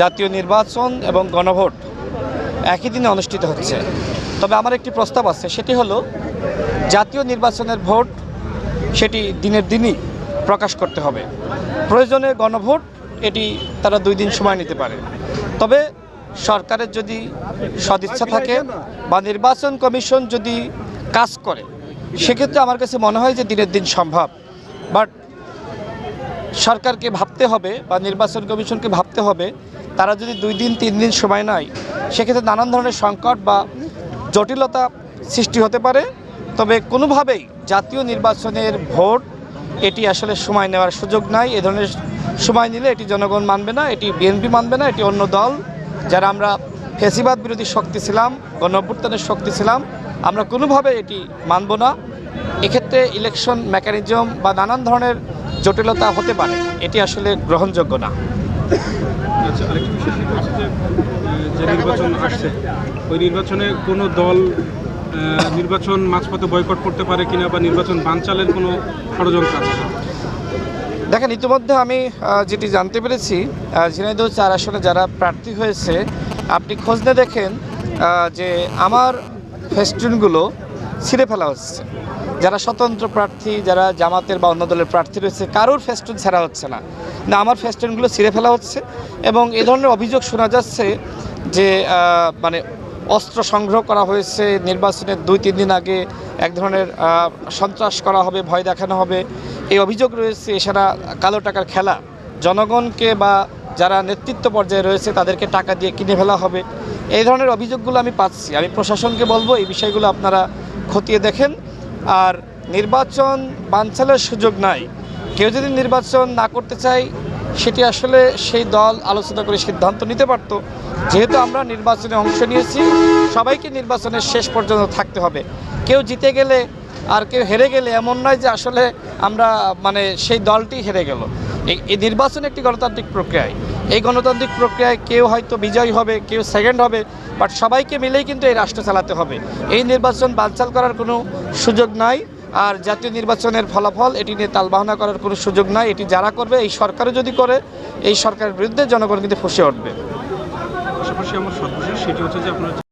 জাতীয় নির্বাচন এবং গণভোট একই দিনে অনুষ্ঠিত হচ্ছে। তবে আমার একটি প্রস্তাব আছে, সেটি হলো, জাতীয় নির্বাচনের ভোট সেটি দিনের দিনই প্রকাশ করতে হবে। প্রয়োজনে গণভোট এটি তারা দুই দিন সময় নিতে পারে। তবে সরকারের যদি সদিচ্ছা থাকে বা নির্বাচন কমিশন যদি কাজ করে, সেক্ষেত্রে আমার কাছে মনে হয় যে দিনের দিন সম্ভব। বাট সরকারকে ভাবতে হবে বা নির্বাচন কমিশনকে ভাবতে হবে, তারা যদি দুই দিন, তিন দিন সময় নেয়, সেক্ষেত্রে নানান ধরনের সংকট বা জটিলতা সৃষ্টি হতে পারে। তবে কোনোভাবেই জাতীয় নির্বাচনের ভোট, এটি আসলে সময় নেওয়ার সুযোগ নাই। এ ধরনের সময় নিলে এটি জনগণ মানবে না, এটি বিএনপি মানবে না, এটি অন্য দল। যারা আমরা ফেসিবাদ বিরোধী শক্তি ছিলাম, গণঅভ্যুত্থানের শক্তি ছিলাম, আমরা কোনোভাবে এটি মানব না। এক্ষেত্রে ইলেকশন মেকানিজম বা নানান ধরনের জটিলতা হতে পারে এটি আসলে গ্রহণযোগ্য না আচ্ছা আরেকটি বিষয় সেটা হচ্ছে যে যে নির্বাচন আসছে ওই নির্বাচনে কোনো দল নির্বাচন মাঝপথে বয়কট করতে পারে কিনা বা নির্বাচন বানচালের কোনো ষড়যন্ত্র আছে? দেখেন ইতিমধ্যে আমি যেটি জানতে পেরেছি ঝিনাইদহ চার আসনে যারা প্রার্থী হয়েছে আপনি খোঁজ নিয়ে দেখেন যে আমার ফেস্টুনগুলো ছিঁড়ে ফেলা হচ্ছে। যারা স্বতন্ত্র প্রার্থী, যারা জামাতের বা অন্য দলের প্রার্থী রয়েছে, কারোর ফেস্টুন ছাড়া হচ্ছে না। না, আমার ফেস্টুনগুলো ছিঁড়ে ফেলা হচ্ছে এবং এ ধরনের অভিযোগ শোনা যাচ্ছে যে মানে অস্ত্র সংগ্রহ করা হয়েছে, নির্বাচনের দুই, তিন দিন আগে এক ধরনের সন্ত্রাস করা হবে, ভয় দেখানো হবে। এই অভিযোগ রয়েছে এছাড়া কালো টাকার খেলা। জনগণকে বা যারা নেতৃত্ব পর্যায়ে রয়েছে, তাদেরকে টাকা দিয়ে কিনে ফেলা হবে। এই ধরনের অভিযোগগুলো আমি পাচ্ছি। আমি প্রশাসনকে বলব এই বিষয়গুলো আপনারা খতিয়ে দেখেন। আর নির্বাচন বানচালের সুযোগ নাই। কেউ যদি নির্বাচন না করতে চায়, সেটি আসলে সেই দল আলোচনা করে সিদ্ধান্ত নিতে পারতো। যেহেতু আমরা নির্বাচনে অংশ নিয়েছি, সবাইকে নির্বাচনের শেষ পর্যন্ত থাকতে হবে। কেউ জিতে গেলে আর কেউ হেরে গেলে এমন নয় যে আসলে আমরা মানে সেই দলটি হেরে গেল। এই নির্বাচন একটি গণতান্ত্রিক প্রক্রিয়ায়। এই গণতান্ত্রিক প্রক্রিয়ায় কেউ হয়তো বিজয়ী হবে, কেউ সেকেন্ড হবে বাট সবাইকে মিলেই কিন্তু এই রাষ্ট্র চালাতে হবে। এই নির্বাচন বানচাল করার কোনো সুযোগ নাই, আর জাতীয় নির্বাচনের ফলাফল এটি নিয়ে তালবাহনা করার কোনো সুযোগ নাই। এটি যারা করবে, এই সরকারও যদি করে, এই সরকারের বিরুদ্ধে জনগণ কিন্তু ফুসে উঠবে। সেটি হচ্ছে যে আপনার